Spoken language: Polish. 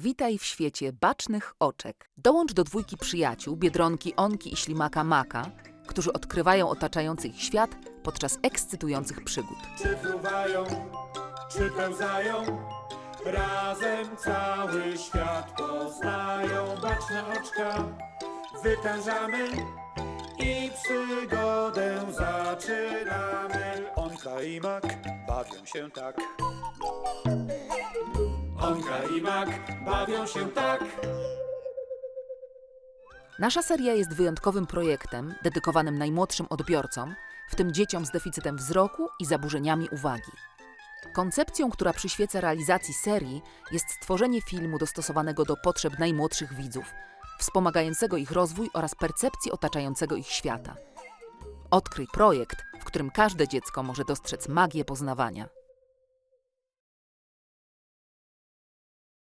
Witaj w świecie bacznych oczek. Dołącz do dwójki przyjaciół, Biedronki, Onki i Ślimaka Maka, którzy odkrywają otaczający ich świat podczas ekscytujących przygód. Czy fruwają, czy pełzają, razem cały świat poznają. Baczne oczka wytężamy i przygodę zaczynamy. Onka i mak bawią się tak. I mak bawią się tak. Nasza seria jest wyjątkowym projektem dedykowanym najmłodszym odbiorcom, w tym dzieciom z deficytem wzroku i zaburzeniami uwagi. Koncepcją, która przyświeca realizacji serii, jest stworzenie filmu dostosowanego do potrzeb najmłodszych widzów, wspomagającego ich rozwój oraz percepcji otaczającego ich świata. Odkryj projekt, w którym każde dziecko może dostrzec magię poznawania.